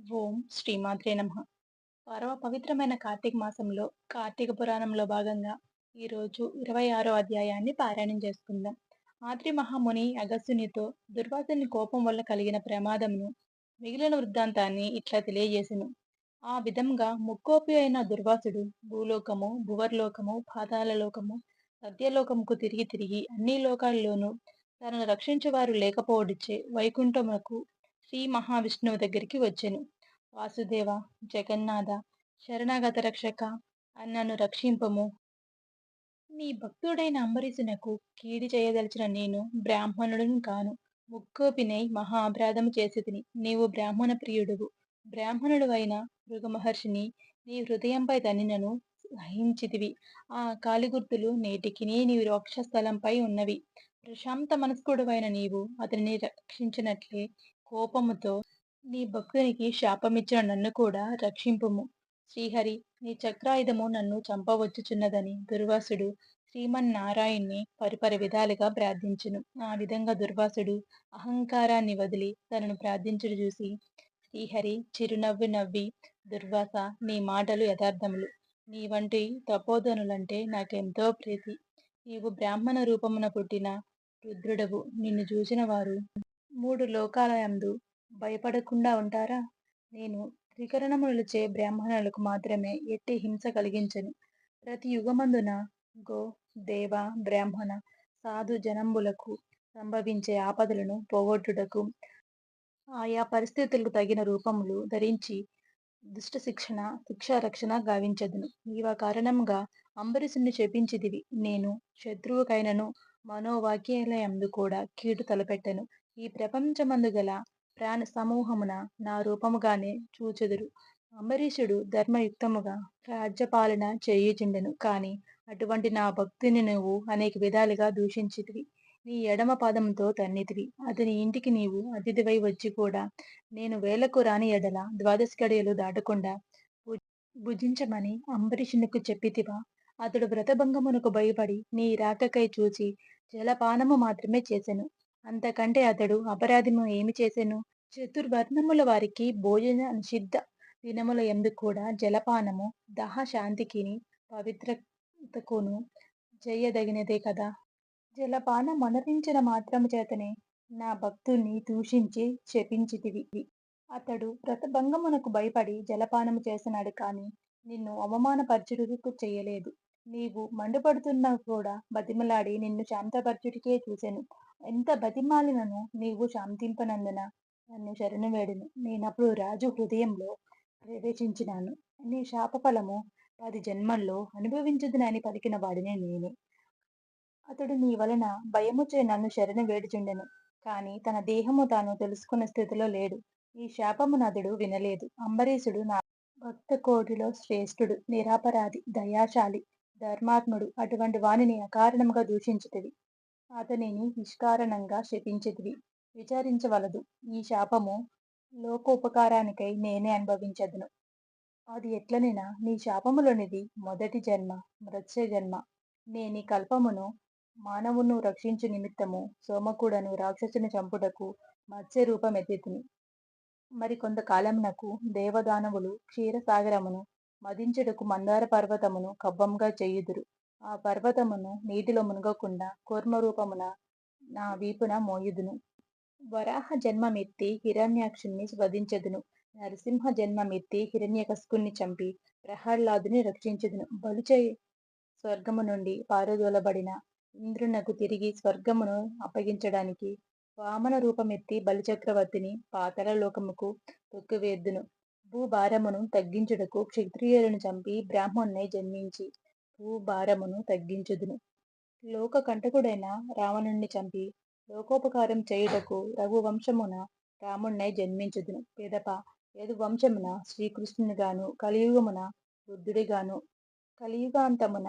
ఓం శ్రీమాత్రే నమః. పరమ పవిత్రమైన కార్తీక మాసంలో కార్తీక పురాణంలో భాగంగా ఈరోజు ఇరవై ఆరో అధ్యాయాన్ని పారాయణం చేసుకుందాం. ఆద్రి మహాముని అగస్సునితో దుర్వాసుని కోపం వల్ల కలిగిన ప్రమాదమును మిగిలిన వృద్ధాంతాన్ని ఇట్లా తెలియజేసెను. ఆ విధంగా ముక్కోపి అయిన దుర్వాసుడు భూలోకము భువర్లోకము పాతాళలోకము సత్యలోకముకు తిరిగి తిరిగి అన్ని లోకాల్లోనూ తనను రక్షించేవారు లేకపోవడిచ్చే వైకుంఠమునకు శ్రీ మహావిష్ణువు దగ్గరికి వచ్చెను. వాసుదేవ జగన్నాథ శరణాగత రక్షక అన్నను రక్షింపము. నీ భక్తుడైన అంబరీషునకు కీడి చేయదలిచిన నేను బ్రాహ్మణుడును కాను. ముక్కోపినై మహా అపరాధము నీవు బ్రాహ్మణ ప్రియుడువు. బ్రాహ్మణుడు అయిన మృగమహర్షిని నీ హృదయంపై తనినను సహించితివి. ఆ కాలిగుర్తులు నేటికి నీ వక్షస్థలంపై ఉన్నవి. ప్రశాంత మనస్కుడువైన నీవు అతనిని రక్షించినట్లే కోపముతో నీ భక్తునికి శాపమిచ్చిన నన్ను కూడా రక్షింపుము. శ్రీహరి నీ చక్రాయుధము నన్ను చంపవచ్చుచున్నదని దుర్వాసుడు శ్రీమన్నారాయణ్ణి పరిపరి విధాలుగా ప్రార్థించును. ఆ విధంగా దుర్వాసుడు అహంకారాన్ని వదిలి తనను ప్రార్థించుడు చూసి శ్రీహరి చిరునవ్వు నవ్వి దుర్వాస నీ మాటలు యథార్థములు. నీ వంటి తపోధనులంటే నాకెంతో ప్రీతి. నీవు బ్రాహ్మణ రూపమున పుట్టిన రుద్రుడవు. నిన్ను చూసిన వారు మూడు లోకాలయందు భయపడకుండా ఉంటారా? నేను త్రికరణములచే బ్రాహ్మణులకు మాత్రమే ఎట్టి హింస కలిగించను. ప్రతి యుగమందున గో దేవ బ్రాహ్మణ సాధు జనంబులకు సంభవించే ఆపదలను పోగొట్టుటకు ఆయా పరిస్థితులకు తగిన రూపములు ధరించి దుష్ట శిక్షణ శిక్షా రక్షణ గావించదును. నీవ కారణంగా అంబరీషుని చెప్పించిదివి నేను శత్రువుకైనను మనోవాక్యాలయందు కూడా కీడు తలపెట్టను. ఈ ప్రపంచమందు గల ప్రాణ సమూహమున నా రూపముగానే చూచెదురు. అంబరీషుడు ధర్మయుక్తముగా రాజ్యపాలన చేయుచుండెను. కాని అటువంటి నా భక్తిని నువ్వు అనేక విధాలుగా దూషించితివి. నీ ఎడమ పాదంతో తన్నితివి. అతని ఇంటికి నీవు అతిథివై వచ్చి కూడా నేను వేలకు రాని ఎడల ద్వాదశ గడియలు దాటకుండా భుజించమని అంబరీషునికి చెప్పితివా? అతడు వ్రతభంగమునకు భయపడి నీ రాకకై చూచి జలపానము మాత్రమే చేసెను. అంతకంటే అతడు అపరాధము ఏమి చేసెను? చతుర్వర్ణముల వారికి భోజన నిషిద్ధ దినముల ఎందు కూడా జలపానము దహ శాంతికి పవిత్రతకును చేయదగినదే కదా? జలపానం మనరించిన మాత్రము చేతనే నా భక్తుల్ని దూషించి శపించితివి అతడు వ్రతభంగమునకు భయపడి జలపానము చేసినాడు కాని నిన్ను అవమానపరచుటకు చేయలేదు. నీవు మండుపడుతున్నా కూడా బతిమలాడి నిన్ను శాంతపరచుటికే చూశాను ఎంత బతిమాలినను నీవు శాంతింపనందున నన్ను శరణు వేడును. నేనప్పుడు రాజు హృదయంలో ప్రవేశించినాను. నీ శాపఫలము పది జన్మల్లో అనుభవించదునని పలికిన వాడిని నేనే. అతడు నీ వలన భయముచే నన్ను శరణు వేడుచుండెను. కానీ తన దేహము తాను తెలుసుకున్న స్థితిలో లేడు. ఈ శాపము నదుడు వినలేదు. అంబరీషుడు నా భక్త కోటిలో శ్రేష్ఠుడు నిరాపరాధి దయాశాలి. ధర్మాత్ముడు అటువంటి వానిని అకారణముగా దూషించితివి. అతనిని నిష్కారణంగా శపించితివి. విచారించవలదు. ఈ శాపము లోకోపకారానికై నేనే అనుభవించదును. అది ఎట్లనైనా నీ శాపములోనిది మొదటి జన్మ మృత్య జన్మ. నేని కల్పమును మానవును రక్షించు నిమిత్తము సోమకుడను రాక్షసుని చంపుటకు మత్స్య రూపం మరి మరి నాకు దేవదానవులు క్షీరసాగరమును మదించుటకు మందార పర్వతమును కవ్వంగా చేయుదురు. ఆ పర్వతమును నీటిలో మునగకుండా కూర్మరూపమున నా వీపున మోయుదును. వరాహ జన్మమెత్తి హిరణ్యాక్షుణ్ణి వధించదును. నరసింహ జన్మమెత్తి హిరణ్యకస్కుణ్ణి చంపి ప్రహ్లాదుని రక్షించదును. బలుచే స్వర్గము నుండి పారదోలబడిన ఇంద్రునకు తిరిగి స్వర్గమును అప్పగించడానికి వామన రూపమెత్తి బలిచక్రవర్తిని పాతల లోకముకు తొక్కువేద్దును. భూభారమును తగ్గించుటకు క్షత్రియులను చంపి బ్రాహ్మణ్ణై జన్మించి భూభారమును తగ్గించుదును. లోక కంటకుడైన రావణుణ్ణి చంపి లోకోపకారం చేయుటకు రఘువంశమున రాముణ్ణి జన్మించుదును. పిదప యదువంశమున శ్రీకృష్ణునిగాను కలియుగమున బుద్ధుడిగాను కలియుగాంతమున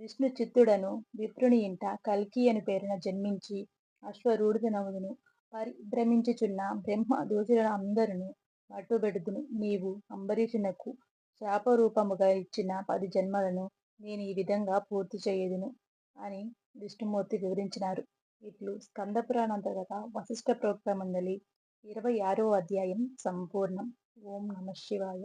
విష్ణు చిత్తుడను విప్రుని ఇంట కల్కి అని పేరున జన్మించి అశ్వరూఢుడనవుదును. పరిభ్రమించుచున్న బ్రహ్మ దోషులను అందరును మట్టుబెడుదును నీవు అంబరీషునకు శాపరూపముగా ఇచ్చిన పది జన్మలను నేను ఈ విధంగా పూర్తి చేయదును అని విష్ణుమూర్తి వివరించినారు. ఇట్లు స్కంద పురాణాంతర్గత ప్రోక్త మండలి ఇరవై ఆరో అధ్యాయం సంపూర్ణం. ఓం నమ శివాయ.